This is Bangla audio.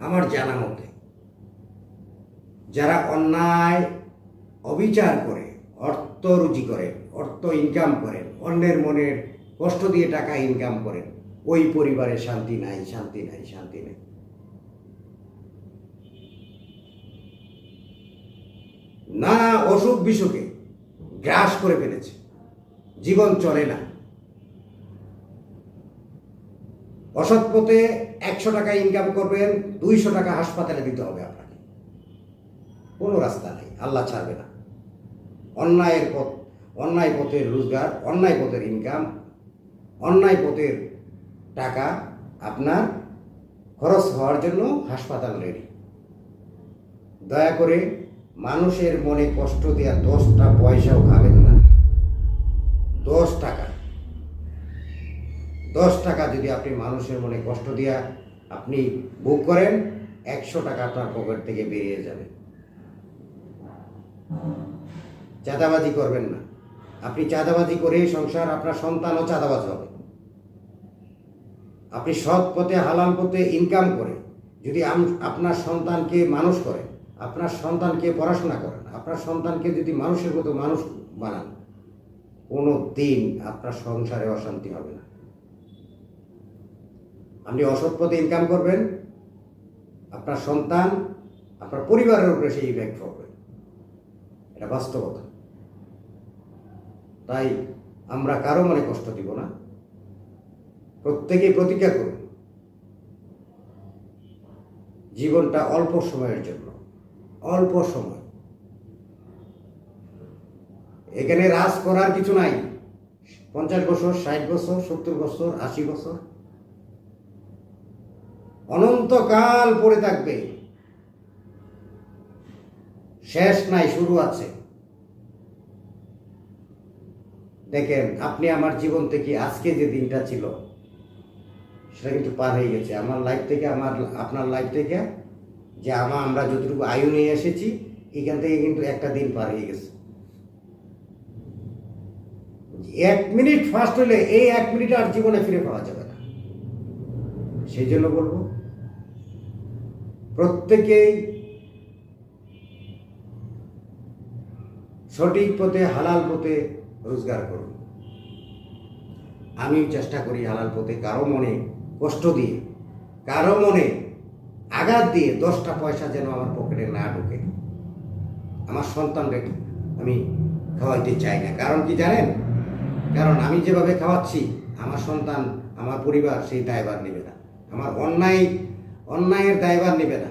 আমার জানা মতে, যারা অন্যায় অবিচার করে, অর্থ রুজি করেন অর্থ ইনকাম করেন অন্যের মনের কষ্ট দিয়ে টাকা ইনকাম করেন ওই পরিবারে শান্তি নাই শান্তি নাই শান্তি নাই। নানা অসুখ বিসুখে গ্রাস করে ফেলেছে। জীবন চলে না। অসৎ পথে একশো টাকা ইনকাম করবেন, দুইশো টাকা হাসপাতালে দিতে হবে আপনাকে। কোনো রাস্তা নেই, আল্লাহ ছাড়বে না। অন্যায়ের পথ, অন্যায় পথের রোজগার, অন্যায় পথের ইনকাম অন্যায় পথের টাকা আপনার খরচ হওয়ার জন্য হাসপাতাল রেডি দয়া করে মানুষের মনে কষ্ট দেওয়া দশটা পয়সাও যদি আপনি মানুষের মনে কষ্ট দিয়া আপনি বুক করেন, একশো টাকা আপনার পকেট থেকে বেরিয়ে যাবে। চাঁদাবাজি করবেন না। আপনি চাঁদাবাজি করে সংসার, আপনার সন্তানও চাঁদাবাজ হবে। আপনি সৎ পথে, হালাল পথে ইনকাম করে, যদি আপনার সন্তানকে মানুষ করেন আপনার সন্তানকে পড়াশোনা করেন, আপনার সন্তানকে যদি মানুষের মতো মানুষ বানান, কোনো দিন আপনার সংসারে অশান্তি হবে না। আপনি অসৎ পথে ইনকাম করবেন, আপনার সন্তান, আপনার পরিবারের উপরে সেই ইফেক্ট পড়বে। এটা বাস্তবতা। তাই আমরা কারও মনে কষ্ট দিব না। প্রত্যেকেই প্রতিজ্ঞা করুন, জীবনটা অল্প সময়ের জন্য, অল্প সময়। এখানে রাজ করার কিছু নাই। পঞ্চাশ বছর, ষাট বছর, সত্তর বছর, আশি বছর। অনন্তকাল পড়ে থাকবে। শেষ নাই, শুরু আছে। দেখেন, আপনি আমার জীবন থেকে আজকে যে দিনটা ছিল, সেটা কিন্তু পার হয়ে গেছে। আমার লাইফ থেকে, আমার, আপনার লাইফ থেকে, যে আমার আমরা যতটুকু আয়ু নিয়ে এসেছি, এখান থেকে কিন্তু একটা দিন পার হয়ে গেছে। এক মিনিট ফার্স্ট হলে এই এক মিনিট আর জীবনে ফিরে পাওয়া যাবে না। সেই জন্য বলব প্রত্যেকেই সঠিক পথে, হালাল পথে রোজগার করুন। আমিও চেষ্টা করি হালাল পথে, কারও মনে কষ্ট দিয়ে, কারও মনে আঘাত দিয়ে দশটা পয়সা যেন আমার পকেটে না ঢোকে। আমার সন্তানকে আমি খাওয়াইতে চাই না। কারণ কি জানেন? কারণ আমি যেভাবে খাওয়াচ্ছি, আমার সন্তান, আমার পরিবার সেই দায়ভার নেবে না। আমার অন্যায় অন্যায়ের দায়ভার নেবে না।